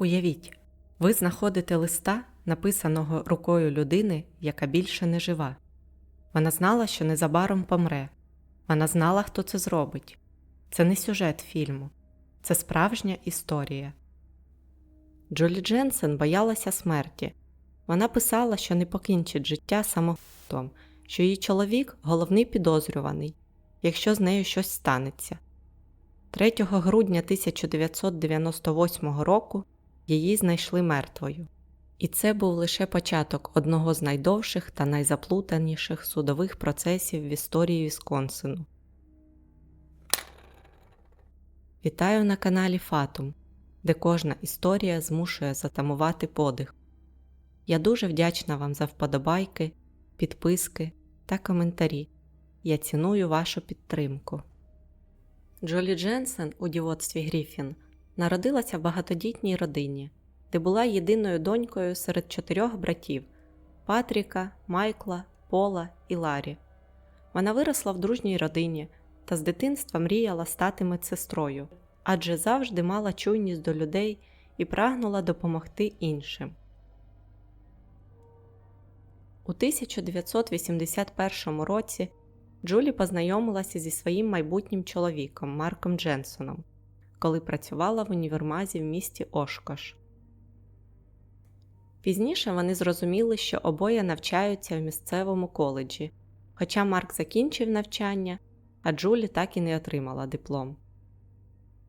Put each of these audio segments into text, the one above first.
Уявіть, ви знаходите листа, написаного рукою людини, яка більше не жива. Вона знала, що незабаром помре. Вона знала, хто це зробить. Це не сюжет фільму, це справжня історія. Джолі Дженсен боялася смерті. Вона писала, що не покінчить життя самогубством, що її чоловік головний підозрюваний, якщо з нею щось станеться. 3 грудня 1998 року її знайшли мертвою. І це був лише початок одного з найдовших та найзаплутаніших судових процесів в історії Вісконсину. Вітаю на каналі Фатум, де кожна історія змушує затамувати подих. Я дуже вдячна вам за вподобайки, підписки та коментарі. Я ціную вашу підтримку. Джолі Дженсен у дівоцтві Гріфін народилася в багатодітній родині, де була єдиною донькою серед чотирьох братів Патріка, Майкла, Пола і Ларі. Вона виросла в дружній родині та з дитинства мріяла стати медсестрою, адже завжди мала чуйність до людей і прагнула допомогти іншим. У 1981 році Джулі познайомилася зі своїм майбутнім чоловіком Марком Дженсоном, коли працювала в універмазі в місті Ошкош. Пізніше вони зрозуміли, що обоє навчаються в місцевому коледжі, хоча Марк закінчив навчання, а Джулі так і не отримала диплом.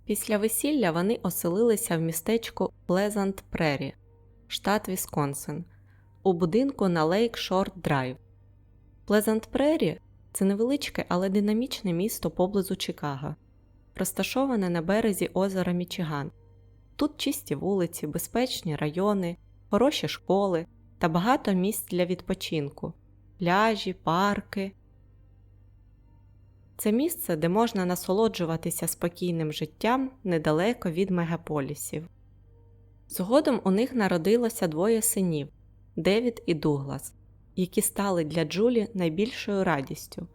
Після весілля вони оселилися в містечку Плезант Прері, штат Вісконсин, у будинку на Лейк Шорт Драйв. Плезант Прері це невеличке, але динамічне місто поблизу Чикаго, розташоване на березі озера Мічиган. Тут чисті вулиці, безпечні райони, хороші школи та багато місць для відпочинку, пляжі, парки. Це місце, де можна насолоджуватися спокійним життям недалеко від мегаполісів. Згодом у них народилося двоє синів Девід і Дуглас, які стали для Джулі найбільшою радістю.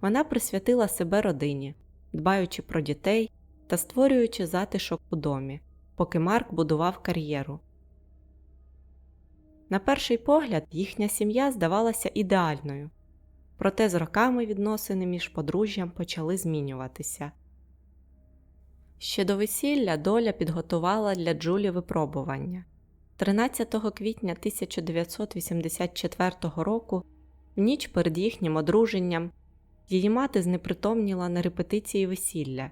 Вона присвятила себе родині, дбаючи про дітей та створюючи затишок у домі, поки Марк будував кар'єру. На перший погляд, їхня сім'я здавалася ідеальною, проте з роками відносини між подружжям почали змінюватися. Ще до весілля доля підготувала для Джулі випробування. 13 квітня 1984 року, в ніч перед їхнім одруженням, її мати знепритомніла на репетиції весілля.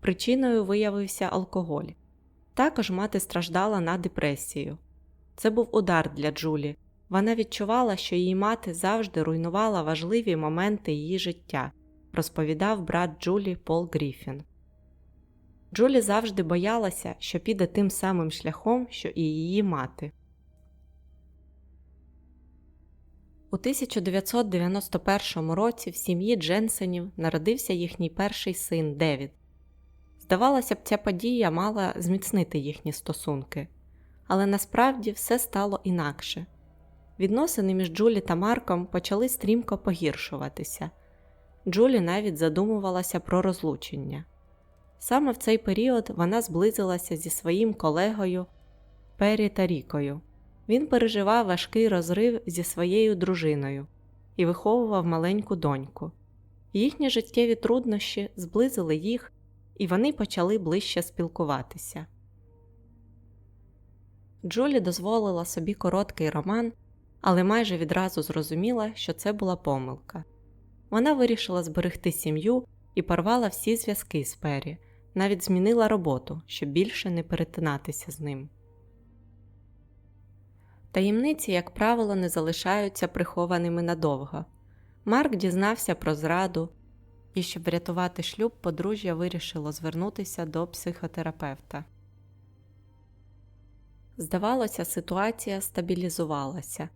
Причиною виявився алкоголь. Також мати страждала на депресію. Це був удар для Джулі. Вона відчувала, що її мати завжди руйнувала важливі моменти її життя, розповідав брат Джулі Пол Гріфін. Джулі завжди боялася, що піде тим самим шляхом, що і її мати. У 1991 році в сім'ї Дженсенів народився їхній перший син Девід. Здавалося б, ця подія мала зміцнити їхні стосунки, але насправді все стало інакше. Відносини між Джулі та Марком почали стрімко погіршуватися. Джулі навіть задумувалася про розлучення. Саме в цей період вона зблизилася зі своїм колегою Пері Тарікою. Він переживав важкий розрив зі своєю дружиною і виховував маленьку доньку. Їхні життєві труднощі зблизили їх, і вони почали ближче спілкуватися. Джулі дозволила собі короткий роман, але майже відразу зрозуміла, що це була помилка. Вона вирішила зберегти сім'ю і порвала всі зв'язки з Пері, навіть змінила роботу, щоб більше не перетинатися з ним. Таємниці, як правило, не залишаються прихованими надовго. Марк дізнався про зраду, і, щоб врятувати шлюб, подружжя вирішило звернутися до психотерапевта. Здавалося, ситуація стабілізувалася.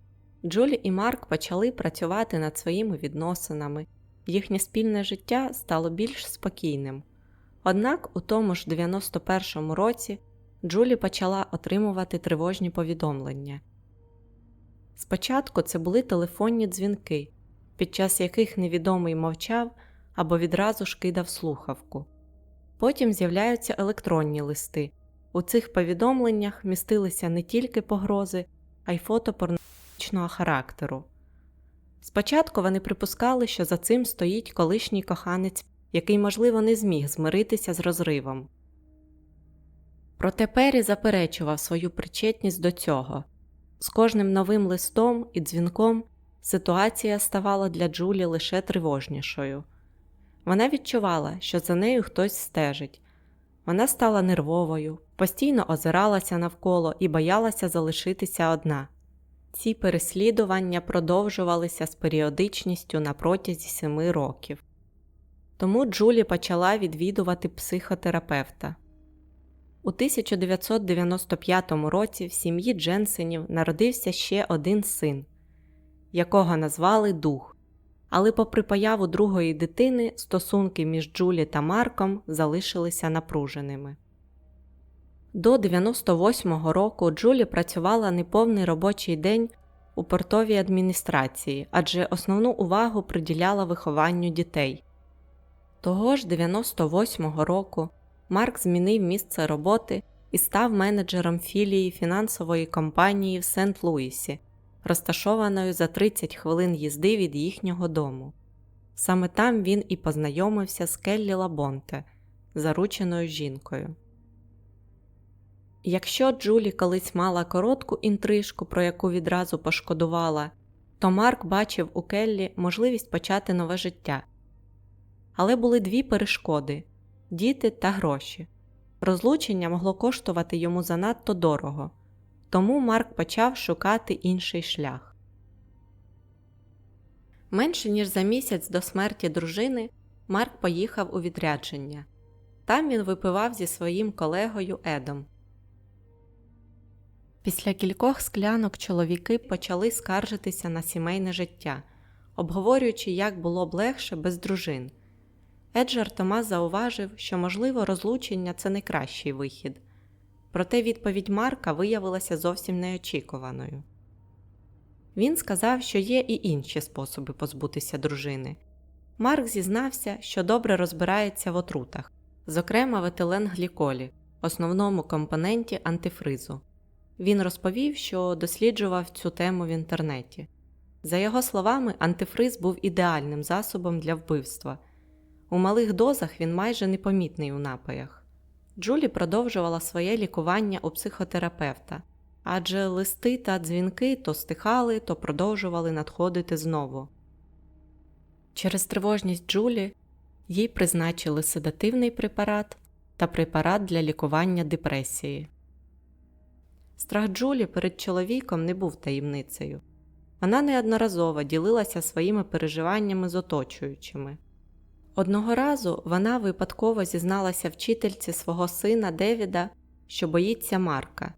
Джулі і Марк почали працювати над своїми відносинами, їхнє спільне життя стало більш спокійним. Однак у тому ж 91-му році Джулі почала отримувати тривожні повідомлення. Спочатку це були телефонні дзвінки, під час яких невідомий мовчав або відразу ж кидав слухавку. Потім з'являються електронні листи, У цих повідомленнях містилися не тільки погрози, а й фото порнографічного характеру. Спочатку вони припускали, що за цим стоїть колишній коханець, який, можливо, не зміг змиритися з розривом. Проте Пері заперечував свою причетність до цього. З кожним новим листом і дзвінком ситуація ставала для Джулі лише тривожнішою. Вона відчувала, що за нею хтось стежить. Вона стала нервовою, постійно озиралася навколо і боялася залишитися одна. Ці переслідування продовжувалися з періодичністю на протязі семи років. Тому Джулі почала відвідувати психотерапевта. У 1995 році в сім'ї Дженсенів народився ще один син, якого назвали Дух. Але, попри появу другої дитини, стосунки між Джулі та Марком залишилися напруженими. До 98-го року Джулі працювала неповний робочий день у портовій адміністрації, адже основну увагу приділяла вихованню дітей. Того ж 98-го року Марк змінив місце роботи і став менеджером філії фінансової компанії в Сент-Луісі, розташованої за 30 хвилин їзди від їхнього дому. Саме там він і познайомився з Келлі Лабонте, зарученою жінкою. Якщо Джулі колись мала коротку інтрижку, про яку відразу пошкодувала, то Марк бачив у Келлі можливість почати нове життя. Але були дві перешкоди діти та гроші. Розлучення могло коштувати йому занадто дорого, тому Марк почав шукати інший шлях. Менше ніж за місяць до смерті дружини Марк поїхав у відрядження. Там він випивав зі своїм колегою Едом. Після кількох склянок чоловіки почали скаржитися на сімейне життя, обговорюючи, як було б легше без дружин. Ед жартома зауважив, що, можливо, розлучення це найкращий вихід, проте відповідь Марка виявилася зовсім неочікуваною. Він сказав, що є і інші способи позбутися дружини. Марк зізнався, що добре розбирається в отрутах, зокрема в етиленгліколі, основному компоненті антифризу. Він розповів, що досліджував цю тему в інтернеті. За його словами, антифриз був ідеальним засобом для вбивства. У малих дозах він майже непомітний у напоях. Джулі продовжувала своє лікування у психотерапевта, адже листи та дзвінки то стихали, то продовжували надходити знову. Через тривожність Джулі їй призначили седативний препарат та препарат для лікування депресії. Страх Джулі перед чоловіком не був таємницею. Вона неодноразово ділилася своїми переживаннями з оточуючими. Одного разу вона випадково зізналася вчительці свого сина Девіда, що боїться Марка.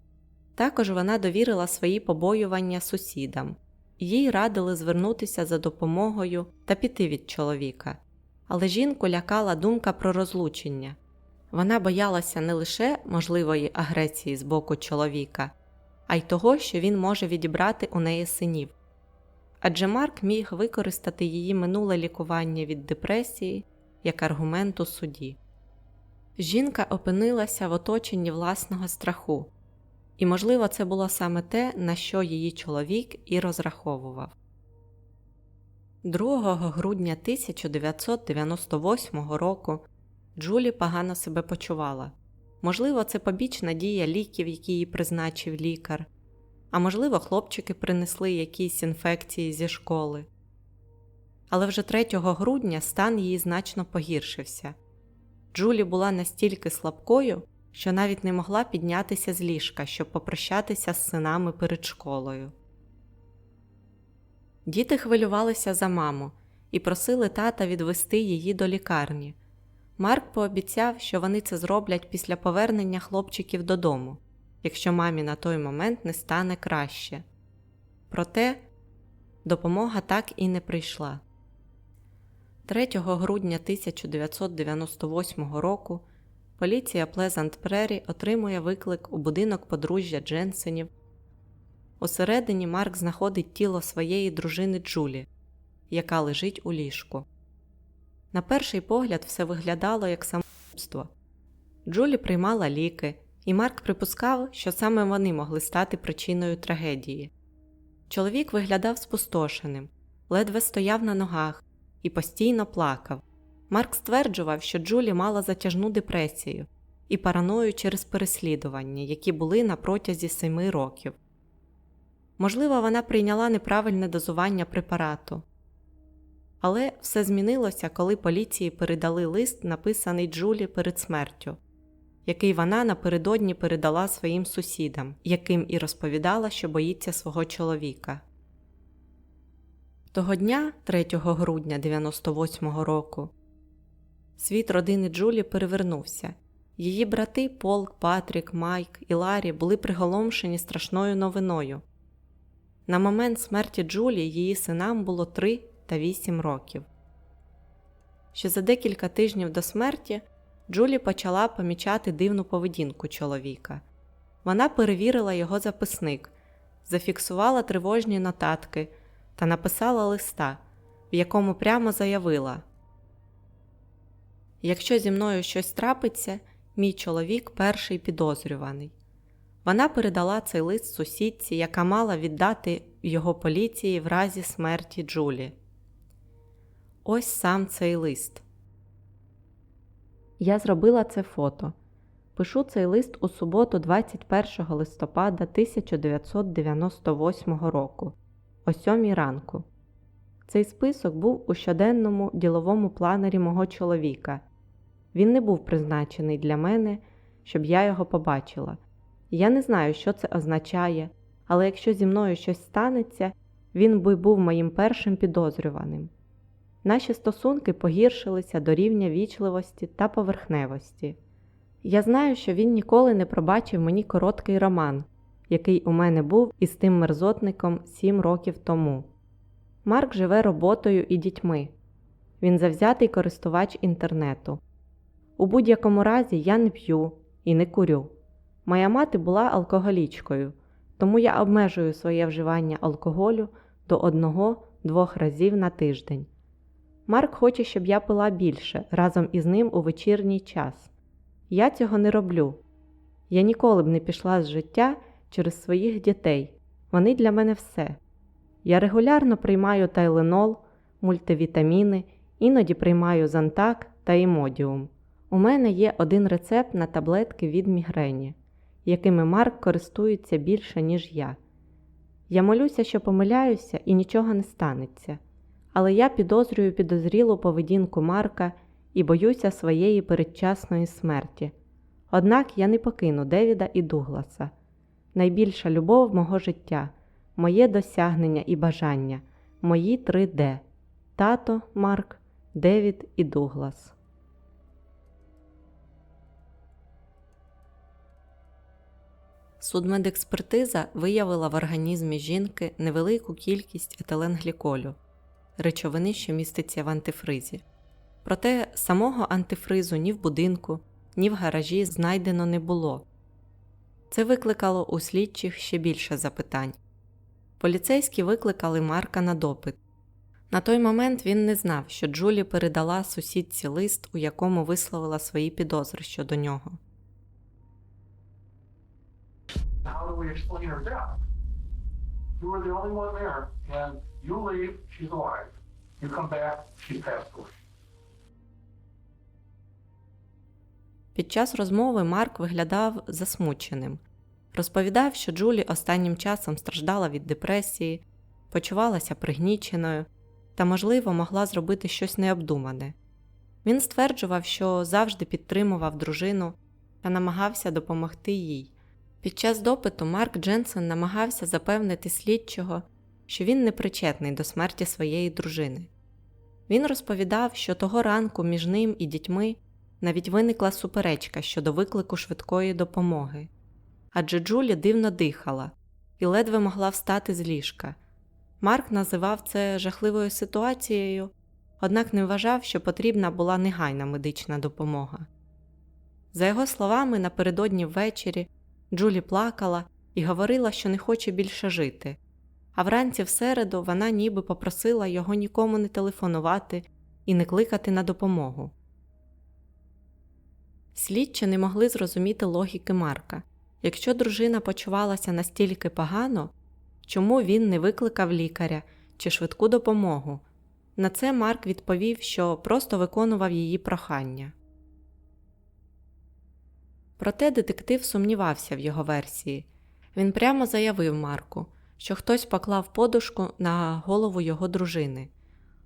Також вона довірила свої побоювання сусідам, їй радили звернутися за допомогою та піти від чоловіка. Але жінку лякала думка про розлучення. Вона боялася не лише можливої агресії з боку чоловіка, а й того, що він може відібрати у неї синів. Адже Марк міг використати її минуле лікування від депресії як аргумент у суді. Жінка опинилася в оточенні власного страху, і, можливо, це було саме те, на що її чоловік і розраховував. 2 грудня 1998 року Джулі погано себе почувала. Можливо, це побічна дія ліків, які їй призначив лікар, а можливо, хлопчики принесли якісь інфекції зі школи. Але вже 3 грудня стан її значно погіршився. Джулі була настільки слабкою, що навіть не могла піднятися з ліжка, щоб попрощатися з синами перед школою. Діти хвилювалися за маму і просили тата відвести її до лікарні. Марк пообіцяв, що вони це зроблять після повернення хлопчиків додому, якщо мамі на той момент не стане краще. Проте допомога так і не прийшла. 3 грудня 1998 року поліція Плезант Прері отримує виклик у будинок подружжя Дженсенів. Усередині Марк знаходить тіло своєї дружини Джулі, яка лежить у ліжку. На перший погляд все виглядало як самогубство. Джулі приймала ліки, і Марк припускав, що саме вони могли стати причиною трагедії. Чоловік виглядав спустошеним, ледве стояв на ногах і постійно плакав. Марк стверджував, що Джулі мала затяжну депресію і параною через переслідування, які були на протязі семи років. Можливо, вона прийняла неправильне дозування препарату. Але все змінилося, коли поліції передали лист, написаний Джулі перед смертю, який вона напередодні передала своїм сусідам, яким і розповідала, що боїться свого чоловіка. Того дня, 3 грудня 98-го року, світ родини Джулі перевернувся. Її брати Пол, Патрік, Майк і Ларі були приголомшені страшною новиною. На момент смерті Джулі її синам було 3 та 8 років. Ще за декілька тижнів до смерті Джулі почала помічати дивну поведінку чоловіка. Вона перевірила його записник, зафіксувала тривожні нотатки та написала листа, в якому прямо заявила: Якщо зі мною щось трапиться, мій чоловік перший підозрюваний. Вона передала цей лист сусідці, яка мала віддати його поліції в разі смерті Джулі. Ось сам цей лист. Я зробила це фото. Пишу цей лист у суботу, 21 листопада 1998 року, о 7 ранку. Цей список був у щоденному діловому планері мого чоловіка. Він не був призначений для мене, щоб я його побачила. Я не знаю, що це означає, але якщо зі мною щось станеться, він би був моїм першим підозрюваним. Наші стосунки погіршилися до рівня вічливості та поверхневості. Я знаю, що він ніколи не пробачив мені короткий роман, який у мене був із тим мерзотником сім років тому. Марк живе роботою і дітьми. Він завзятий користувач інтернету. У будь-якому разі я не п'ю і не курю. Моя мати була алкоголічкою, тому я обмежую своє вживання алкоголю до одного-двох разів на тиждень. Марк хоче, щоб я пила більше разом із ним у вечірній час. Я цього не роблю. Я ніколи б не пішла з життя через своїх дітей. Вони для мене все. Я регулярно приймаю тайленол, мультивітаміни, іноді приймаю зантак та імодіум. У мене є один рецепт на таблетки від мігрені, якими Марк користується більше, ніж я. Я молюся, що помиляюся і нічого не станеться, але я підозрюю підозрілу поведінку Марка і боюся своєї передчасної смерті. Однак я не покину Девіда і Дугласа. Найбільша любов мого життя, моє досягнення і бажання, мої 3D тато, Марк, Девід і Дуглас. Судмедекспертиза виявила в організмі жінки невелику кількість етиленгліколю, речовини, що міститься в антифризі. Проте самого антифризу ні в будинку, ні в гаражі знайдено не було. Це викликало у слідчих ще більше запитань. Поліцейські викликали Марка на допит. На той момент він не знав, що Джулі передала сусідці лист, у якому висловила свої підозри щодо нього. How do we explain her death? You were the only one there, and you leave, she's alive. You come back, she's passed away. Під час розмови Марк виглядав засмученим. Розповідав, що Джулі останнім часом страждала від депресії, почувалася пригніченою та, можливо, могла зробити щось необдумане. Він стверджував, що завжди підтримував дружину та намагався допомогти їй. Під час допиту Марк Дженсен намагався запевнити слідчого, що він не причетний до смерті своєї дружини. Він розповідав, що того ранку між ним і дітьми навіть виникла суперечка щодо виклику швидкої допомоги, адже Джулі дивно дихала і ледве могла встати з ліжка. Марк називав це жахливою ситуацією, однак не вважав, що потрібна була негайна медична допомога. За його словами, напередодні ввечері Джулі плакала і говорила, що не хоче більше жити, а вранці в середу вона ніби попросила його нікому не телефонувати і не кликати на допомогу. Слідчі не могли зрозуміти логіки Марка. Якщо дружина почувалася настільки погано, чому він не викликав лікаря чи швидку допомогу? На це Марк відповів, що просто виконував її прохання. Проте детектив сумнівався в його версії. Він прямо заявив Марку, що хтось поклав подушку на голову його дружини.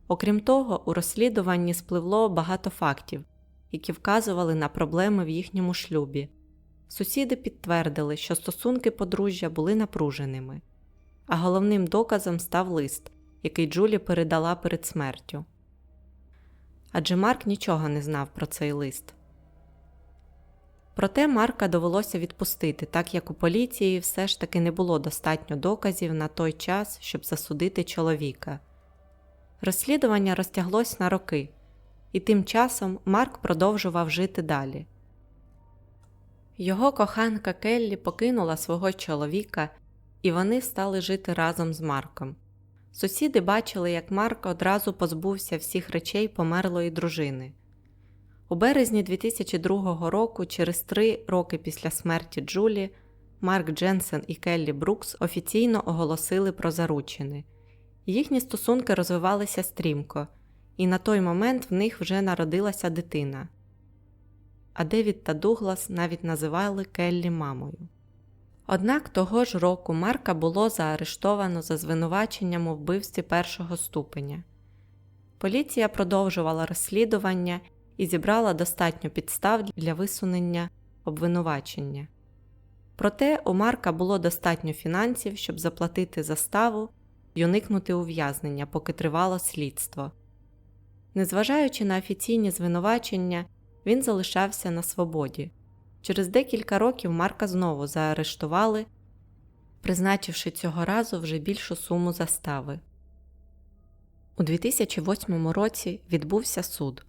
Окрім того, у розслідуванні спливло багато фактів, які вказували на проблеми в їхньому шлюбі. Сусіди підтвердили, що стосунки подружжя були напруженими, а головним доказом став лист, який Джулі передала перед смертю. Адже Марк нічого не знав про цей лист. Проте Марка довелося відпустити, так як у поліції все ж таки не було достатньо доказів на той час, щоб засудити чоловіка. Розслідування розтяглось на роки, і тим часом Марк продовжував жити далі. Його коханка Келлі покинула свого чоловіка, і вони стали жити разом з Марком. Сусіди бачили, як Марк одразу позбувся всіх речей померлої дружини. У березні 2002 року, через три роки після смерті Джулі, Марк Дженсен і Келлі Брукс офіційно оголосили про заручини. Їхні стосунки розвивалися стрімко, і на той момент в них вже народилася дитина. А Девід та Дуглас навіть називали Келлі мамою. Однак того ж року Марка було заарештовано за звинуваченням у вбивстві першого ступеня. Поліція продовжувала розслідування і зібрала достатньо підстав для висунення обвинувачення. Проте у Марка було достатньо фінансів, щоб заплатити заставу і уникнути ув'язнення, поки тривало слідство. Незважаючи на офіційні звинувачення, він залишався на свободі. Через декілька років Марка знову заарештували, призначивши цього разу вже більшу суму застави. У 2008 році відбувся суд.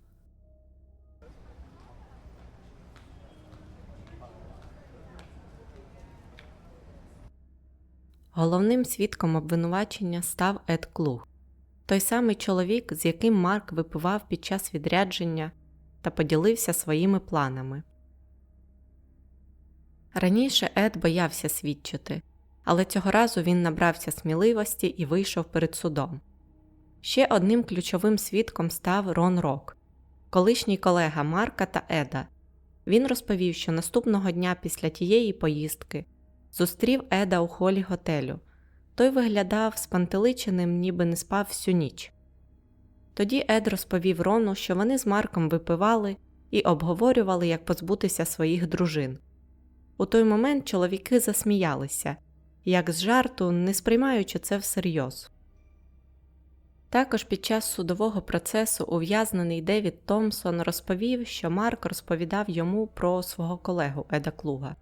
Головним свідком обвинувачення став Ед Клуг, той самий чоловік, з яким Марк випивав під час відрядження та поділився своїми планами. Раніше Ед боявся свідчити, але цього разу він набрався сміливості і вийшов перед судом. Ще одним ключовим свідком став Рон Рок, колишній колега Марка та Еда. Він розповів, що наступного дня після тієї поїздки зустрів Еда у холі готелю. Той виглядав спантеличеним, ніби не спав всю ніч. Тоді Ед розповів Рону, що вони з Марком випивали і обговорювали, як позбутися своїх дружин. У той момент чоловіки засміялися, як з жарту, не сприймаючи це всерйоз. Також під час судового процесу ув'язнений Девід Томпсон розповів, що Марк розповідав йому про свого колегу Еда Клуга.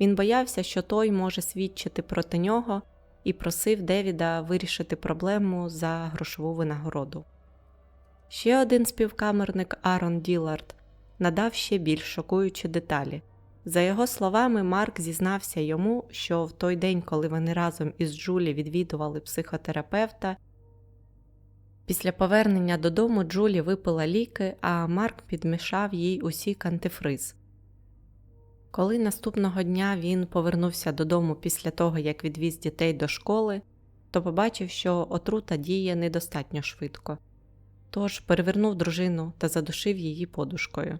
Він боявся, що той може свідчити проти нього, і просив Девіда вирішити проблему за грошову винагороду. Ще один співкамерник Арон Ділард надав ще більш шокуючі деталі. За його словами, Марк зізнався йому, що в той день, коли вони разом із Джулі відвідували психотерапевта, після повернення додому Джулі випила ліки, а Марк підмішав їй усік антифриз. Коли наступного дня він повернувся додому після того, як відвіз дітей до школи, то побачив, що отрута діє недостатньо швидко, тож перевернув дружину та задушив її подушкою.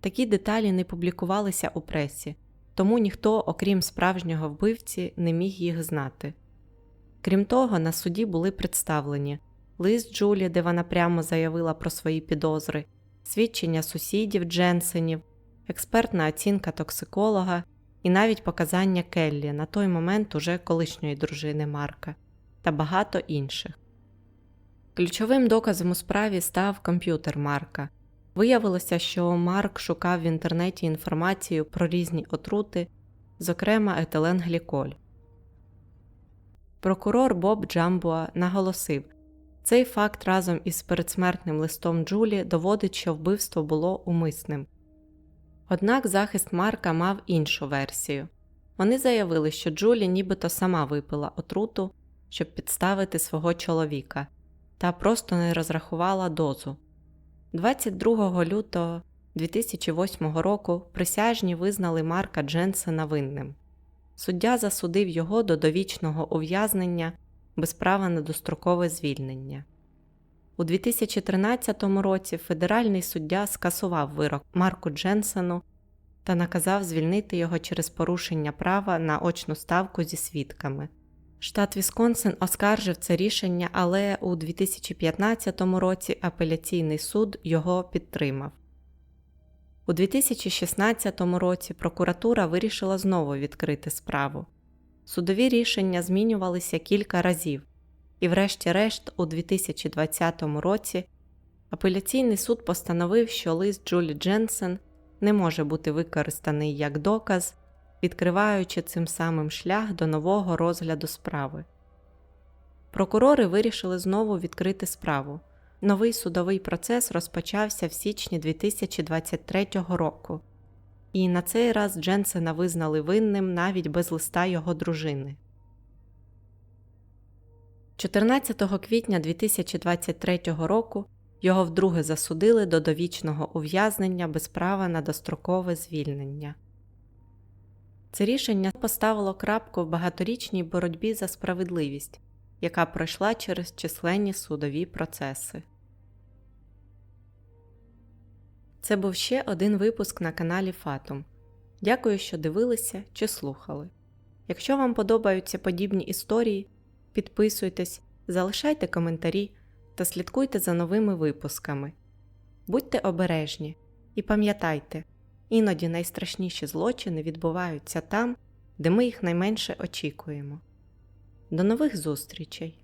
Такі деталі не публікувалися у пресі, тому ніхто, окрім справжнього вбивці, не міг їх знати. Крім того, на суді були представлені лист Джулі, де вона прямо заявила про свої підозри, свідчення сусідів Дженсенів, експертна оцінка токсиколога і навіть показання Келлі на той момент уже колишньої дружини Марка та багато інших. Ключовим доказом у справі став комп'ютер Марка. Виявилося, що Марк шукав в інтернеті інформацію про різні отрути, зокрема етиленгліколь. Прокурор Боб Джамбуа наголосив, цей факт разом із передсмертним листом Джулі доводить, що вбивство було умисним. Однак захист Марка мав іншу версію. Вони заявили, що Джулі нібито сама випила отруту, щоб підставити свого чоловіка, та просто не розрахувала дозу. 22 лютого 2008 року присяжні визнали Марка Дженсена винним. Суддя засудив його до довічного ув'язнення без права на дострокове звільнення. У 2013 році федеральний суддя скасував вирок Марку Дженсену та наказав звільнити його через порушення права на очну ставку зі свідками. Штат Вісконсин оскаржив це рішення, але у 2015 році апеляційний суд його підтримав. У 2016 році прокуратура вирішила знову відкрити справу. Судові рішення змінювалися кілька разів, і, врешті-решт, у 2020 році апеляційний суд постановив, що лист Джулі Дженсен не може бути використаний як доказ, відкриваючи цим самим шлях до нового розгляду справи. Прокурори вирішили знову відкрити справу. Новий судовий процес розпочався в січні 2023 року, і на цей раз Дженсена визнали винним навіть без листа його дружини. 14 квітня 2023 року його вдруге засудили до довічного ув'язнення без права на дострокове звільнення. Це рішення поставило крапку в багаторічній боротьбі за справедливість, яка пройшла через численні судові процеси. Це був ще один випуск на каналі Фатум. Дякую, що дивилися чи слухали. Якщо вам подобаються подібні історії, підписуйтесь, залишайте коментарі та слідкуйте за новими випусками. Будьте обережні і пам'ятайте, іноді найстрашніші злочини відбуваються там, де ми їх найменше очікуємо. До нових зустрічей!